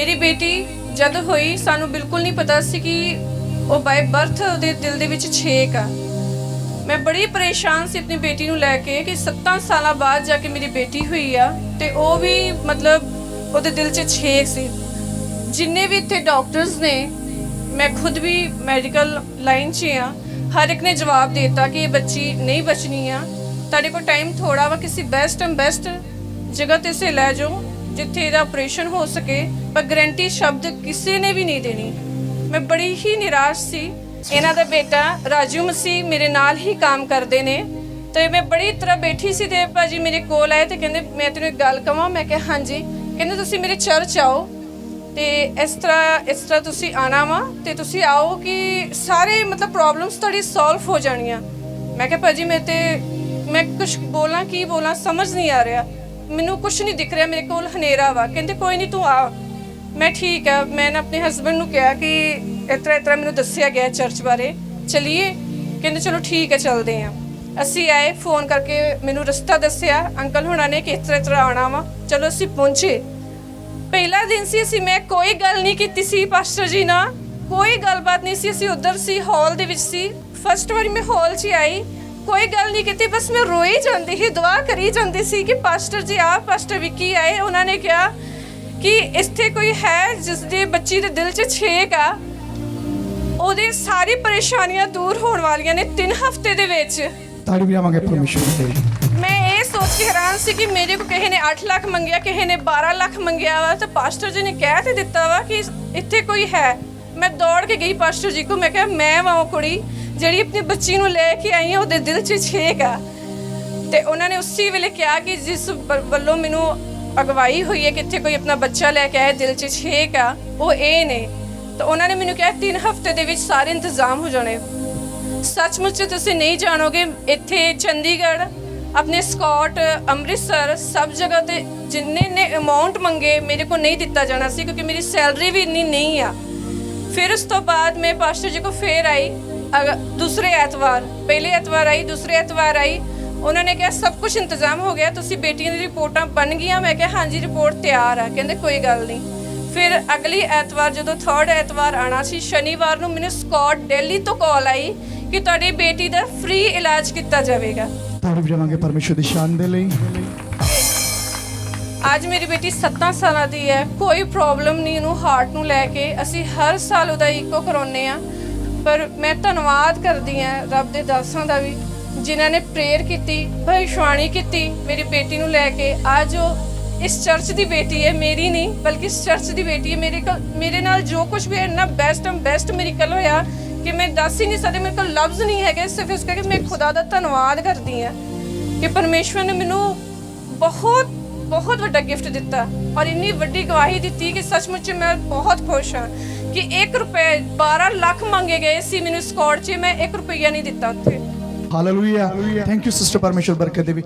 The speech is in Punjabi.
ਮੇਰੀ ਬੇਟੀ ਜਦ ਹੋਈ, ਸਾਨੂੰ ਬਿਲਕੁਲ ਨਹੀਂ ਪਤਾ ਸੀ ਕਿ ਉਹ ਬਾਈ ਬਰਥ ਉਹਦੇ ਦਿਲ ਦੇ ਵਿੱਚ ਛੇਕ ਆ। ਮੈਂ ਬੜੀ ਪਰੇਸ਼ਾਨ ਸੀ ਆਪਣੀ ਬੇਟੀ ਨੂੰ ਲੈ ਕੇ ਕਿ 7 ਸਾਲਾਂ ਬਾਅਦ ਜਾ ਕੇ ਮੇਰੀ ਬੇਟੀ ਹੋਈ ਆ ਤੇ ਉਹ ਵੀ ਮਤਲਬ ਉਹਦੇ ਦਿਲ 'ਚ ਛੇਕ ਸੀ। ਜਿੰਨੇ ਵੀ ਇੱਥੇ ਡਾਕਟਰਸ ਨੇ, ਮੈਂ ਖੁਦ ਵੀ ਮੈਡੀਕਲ ਲਾਈਨ 'ਚ ਆ। ਹਰ ਇੱਕ ਨੇ ਜਵਾਬ ਦੇ ਦਿੱਤਾ ਕਿ ਇਹ ਬੱਚੀ ਨਹੀਂ ਬਚਣੀ ਆ। ਤੁਹਾਡੇ ਕੋਲ ਟਾਈਮ ਥੋੜਾ ਵਾ ਕਿਸੇ ਬੈਸਟ ਐਂਡ ਬੈਸਟ ਜਗ੍ਹਾ ਤੇ ਸੇ ਲੈ ਜਾਓ। ਜਿੱਥੇ ਇਹਦਾ ਆਪਰੇਸ਼ਨ ਹੋ ਸਕੇ, ਪਰ ਗਰੰਟੀ ਸ਼ਬਦ ਕਿਸੇ ਨੇ ਵੀ ਨਹੀਂ ਦੇਣੀ। ਮੈਂ ਬੜੀ ਹੀ ਨਿਰਾਸ਼ ਸੀ। ਇਹਨਾਂ ਦਾ ਬੇਟਾ ਰਾਜੂ ਮਸੀਹ ਮੇਰੇ ਨਾਲ ਹੀ ਕੰਮ ਕਰਦੇ ਨੇ। ਤੇ ਮੈਂ ਬੜੀ ਤਰ੍ਹਾਂ ਬੈਠੀ ਸੀ ਤੇ ਭਾਜੀ ਮੇਰੇ ਕੋਲ ਆਏ ਤੇ ਕਹਿੰਦੇ, ਮੈਂ ਤੈਨੂੰ ਇੱਕ ਗੱਲ ਕਵਾਂ? ਮੈਂ ਕਿਹਾ, ਹਾਂਜੀ। ਕਹਿੰਦੇ, ਤੁਸੀਂ ਮੇਰੇ ਚਰਚ ਆਓ। ਤੇ ਇਸ ਤਰ੍ਹਾਂ ਇਸ ਤਰ੍ਹਾਂ ਤੁਸੀਂ ਆਣਾ ਵਾ ਤੇ ਤੁਸੀਂ ਆਓ ਕਿ ਸਾਰੇ ਮਤਲਬ ਪ੍ਰੋਬਲਮਸ ਤੁਹਾਡੀ ਸੋਲਵ ਹੋ ਜਾਣੀਆਂ। ਮੈਂ ਕਿਹਾ, ਭਾਜੀ, ਮੈਂ ਤੇ, ਮੈਂ ਕੁਝ ਬੋਲਾਂ, ਕੀ ਬੋਲਾਂ, ਸਮਝ ਨਹੀਂ ਆ ਰਿਹਾ। ਮੈਨੂੰ ਕੁਝ ਨਹੀਂ ਦਿਖ ਰਿਹਾ, ਮੇਰੇ ਕੋਲ ਹਨੇਰਾ ਵਾ। ਕਹਿੰਦੇ ਕੋਈ ਨਹੀਂ ਤੂੰ ਆ। ਮੈਂ ਠੀਕ ਆ, ਮੈਂ ਨਾ ਆਪਣੇ ਹਸਬੰਡ ਨੂੰ ਕਿਹਾ ਕਿ ਇਸ ਤਰ੍ਹਾਂ ਇਸ ਮੈਨੂੰ ਦੱਸਿਆ ਗਿਆ ਚਰਚ ਬਾਰੇ। ਚਲਿਏ? ਕਹਿੰਦੇ ਚਲੋ ਠੀਕ ਹੈ ਚੱਲਦੇ ਆ। ਅਸੀਂ ਆਏ ਫੋਨ ਕਰਕੇ ਮੈਨੂੰ ਰਸਤਾ ਦੱਸਿਆ। ਅੰਕਲ ਹੁਣਾਂ ਨੇ ਕਿ ਇਸ ਤਰ੍ਹਾਂ ਇਸ ਤਰ੍ਹਾਂ ਆਉਣਾ ਵਾ। ਚਲੋ ਅਸੀਂ ਪਹੁੰਚੇ। ਪਹਿਲਾ ਦਿਨ ਸੀ ਅਸੀਂ, ਮੈਂ ਕੋਈ ਗੱਲ ਨਹੀਂ ਕੀਤੀ ਸੀ ਪਾਸਟਰ ਜੀ ਨਾਲ। ਕੋਈ ਗੱਲਬਾਤ ਨਹੀਂ ਸੀ, ਅਸੀਂ ਉਧਰ ਸੀ ਹਾਲ ਦੇ ਵਿੱਚ ਸੀ। ਫਸਟ ਵਾਰੀ ਮੈਂ ਹਾਲ 'ਚ ਹੀ ਆਈ। ਕੋਈ ਗੱਲ ਨਹੀਂ ਕੀਤੀ ਬਸ ਮੈਂ ਰੋਈ ਜਾਂਦੀ ਸੀ ਦੁਆ ਕਰੀ ਜਾਂਦੀ ਸੀ ਕਿ ਪਾਸਟਰ ਜੀ ਆ ਪਾਸਟਰ ਵਿੱਕੀ ਆਏ ਉਹਨਾਂ ਨੇ ਕਿਹਾ ਕਿ ਇੱਥੇ ਕੋਈ ਹੈ ਜਿਸ ਦੇ ਬੱਚੀ ਦੇ ਦਿਲ 'ਚ ਛੇਕ ਆ ਉਹਦੇ ਸਾਰੀ ਪਰੇਸ਼ਾਨੀਆਂ ਦੂਰ ਹੋਣ ਵਾਲੀਆਂ ਨੇ 3 ਹਫ਼ਤੇ ਦੇ ਵਿੱਚ। ਤਾੜੀ ਵੀ ਆਵਾਂਗੇ ਪਰਮੇਸ਼ਰ ਦੇ ਮੈਂ ਇਹ ਸੋਚ ਕੇ ਹੈਰਾਨ ਸੀ ਕਿ ਮੇਰੇ ਕੋ ਕਿਸੇ ਨੇ 8 ਲੱਖ ਮੰਗਿਆ ਕਿਸੇ ਨੇ 12 ਲੱਖ ਮੰਗਿਆ ਵਾ ਤਾਂ ਪਾਸਟਰ ਜੀ ਨੇ ਕਹਿ ਤੇ ਦਿੱਤਾ ਵਾ ਕਿ ਇੱਥੇ ਕੋਈ ਹੈ। ਮੈਂ ਦੌੜ ਕੇ ਗਈ ਪਾਸਟਰ ਜੀ ਕੋ ਮੈਂ ਕਿਹਾ ਮੈਂ ਵਾਂ ਉਹ ਕੁੜੀ। ਜਿਹੜੀ ਆਪਣੀ ਬੱਚੀ ਨੂੰ ਲੈ ਕੇ ਆਈ ਆ ਉਹਦੇ ਦਿਲ 'ਚ ਛੇਕ ਆ। ਤੇ ਉਹਨਾਂ ਨੇ ਉਸੇ ਵੇਲੇ ਕਿਹਾ ਕਿ ਜਿਸ ਵੱਲੋਂ ਮੈਨੂੰ ਅਗਵਾਈ ਹੋਈ ਹੈ ਕਿ ਇੱਥੇ ਕੋਈ ਆਪਣਾ ਬੱਚਾ ਲੈ ਕੇ ਆਏ ਦਿਲ 'ਚ ਛੇਕ ਆ, ਉਹ ਇਹ ਨੇ। ਤਾਂ ਉਹਨਾਂ ਨੇ ਮੈਨੂੰ ਕਿਹਾ 3 ਹਫ਼ਤੇ ਦੇ ਵਿੱਚ ਸਾਰੇ ਇੰਤਜ਼ਾਮ ਹੋ ਜਾਣੇ। ਸੱਚਮੁੱਚ ਤੁਸੀਂ ਨਹੀਂ ਜਾਣੋਗੇ, ਇੱਥੇ ਚੰਡੀਗੜ੍ਹ, ਆਪਣੇ ਸਕਾਟ, ਅੰਮ੍ਰਿਤਸਰ, ਸਭ ਜਗ੍ਹਾ ਤੇ ਜਿੰਨੇ ਨੇ ਅਮਾਉਂਟ ਮੰਗੇ, ਮੇਰੇ ਕੋਲ ਨਹੀਂ ਦਿੱਤਾ ਜਾਣਾ ਸੀ, ਕਿਉਂਕਿ ਮੇਰੀ ਸੈਲਰੀ ਵੀ ਇੰਨੀ ਨਹੀਂ ਆ। ਫਿਰ ਉਸ ਤੋਂ ਬਾਅਦ ਮੈਂ ਪਾਸਟਰ ਜੀ ਕੋ ਫੇਰ ਆਈ। ਦੂਸਰੇ ਐਤਵਾਰ ਪਹਿਲੇ ਐਤਵਾਰ ਆਈ ਦੂਸਰੇ ਐਤਵਾਰ ਆਈ ਉਹਨਾਂ ਨੇ ਕਿਹਾ ਸਭ ਕੁਝ ਇੰਤਜ਼ਾਮ ਹੋ ਗਿਆ ਤੁਸੀਂ ਬੇਟੀਆਂ ਦੀ ਰਿਪੋਰਟਾਂ ਬਣ ਗਈਆਂ। ਮੈਂ ਕਿਹਾ ਹਾਂਜੀ ਰਿਪੋਰਟ ਤਿਆਰ ਆ। ਕਹਿੰਦੇ ਕੋਈ ਗੱਲ ਨਹੀਂ। ਫਿਰ ਅਗਲੀ ਐਤਵਾਰ ਜਦੋਂ ਥਰਡ ਐਤਵਾਰ ਆਣਾ ਸੀ ਸ਼ਨੀਵਾਰ ਨੂੰ ਮੈਨੂੰ ਸਕਾਟ ਦਿੱਲੀ ਤੋਂ ਕਾਲ ਆਈ ਕਿ ਤੁਹਾਡੀ ਬੇਟੀ ਦਾ ਫ੍ਰੀ ਇਲਾਜ ਕੀਤਾ ਜਾਵੇਗਾ। ਤਾੜੀ ਵੀ ਆਵਾਂਗੇ ਪਰਮੇਸ਼ਰ ਦੀ ਸ਼ਾਨ ਦੇ ਲਈ। ਅੱਜ ਮੇਰੀ ਬੇਟੀ 7 ਸਾਲਾਂ ਦੀ ਹੈ। ਕੋਈ ਪ੍ਰੋਬਲਮ ਨਹੀਂ ਇਹਨੂੰ ਹਾਰਟ ਨੂੰ ਲੈ ਕੇ ਅਸੀਂ ਹਰ ਸਾਲ ਉਹਦਾ ਇਕੋ ਕਰਾਉਨੇ ਆ ਪਰ ਮੈਂ ਧੰਨਵਾਦ ਕਰਦੀ ਆ ਰੱਬ ਦੇ ਦਾਸਾਂ ਦਾ ਵੀ, ਜਿਨ੍ਹਾਂ ਨੇ ਪ੍ਰੇਅਰ ਕੀਤੀ, ਭਵਿਸ਼ਵਾਣੀ ਕੀਤੀ ਮੇਰੀ ਬੇਟੀ ਨੂੰ ਲੈ ਕੇ। ਅੱਜ ਉਹ ਇਸ ਚਰਚ ਦੀ ਬੇਟੀ ਹੈ, ਮੇਰੀ ਨਹੀਂ, ਬਲਕਿ ਇਸ ਚਰਚ ਦੀ ਬੇਟੀ ਹੈ। ਮੇਰੇ ਕੋਲ, ਮੇਰੇ ਨਾਲ ਜੋ ਕੁਝ ਵੀ ਇੰਨਾ ਬੈਸਟ ਐਂਡ ਬੈਸਟ ਮੇਰੀ ਕਲ ਹੋਇਆ ਕਿ ਮੈਂ ਦੱਸ ਹੀ ਨਹੀਂ ਸਕਦੀ, ਮੇਰੇ ਕੋਲ ਲਫ਼ਜ਼ ਨਹੀਂ ਹੈਗੇ, ਸਿਰਫ ਇਸ ਕਰਕੇ ਮੈਂ ਖੁਦਾ ਦਾ ਧੰਨਵਾਦ ਕਰਦੀ ਆ ਕਿ ਪਰਮੇਸ਼ਵਰ ਨੇ ਮੈਨੂੰ ਬਹੁਤ ਬਹੁਤ ਵੱਡਾ ਗਿਫਟ ਦਿੱਤਾ ਔਰ ਇੰਨੀ ਵੱਡੀ ਗਵਾਹੀ ਦਿੱਤੀ ਕਿ ਸੱਚਮੁੱਚ ਮੈਂ ਬਹੁਤ ਖੁਸ਼ ਹਾਂ। ਕਿ 1 ਰੁਪਏ 12 ਲੱਖ ਮੰਗੇ ਗਏ ਸੀ ਮੈਨੂੰ ਸਕਾਟ 'ਚ, ਮੈਂ 1 ਰੁਪਈਆ ਨਹੀਂ ਦਿੱਤਾ ਉੱਥੇ। ਹਾਲੇਲੂਇਆ। ਥੈਂਕ ਯੂ ਸਿਸਟਰ ਪਰਮੇਸ਼ਰ ਬਰਕਤ ਦੇਵੀ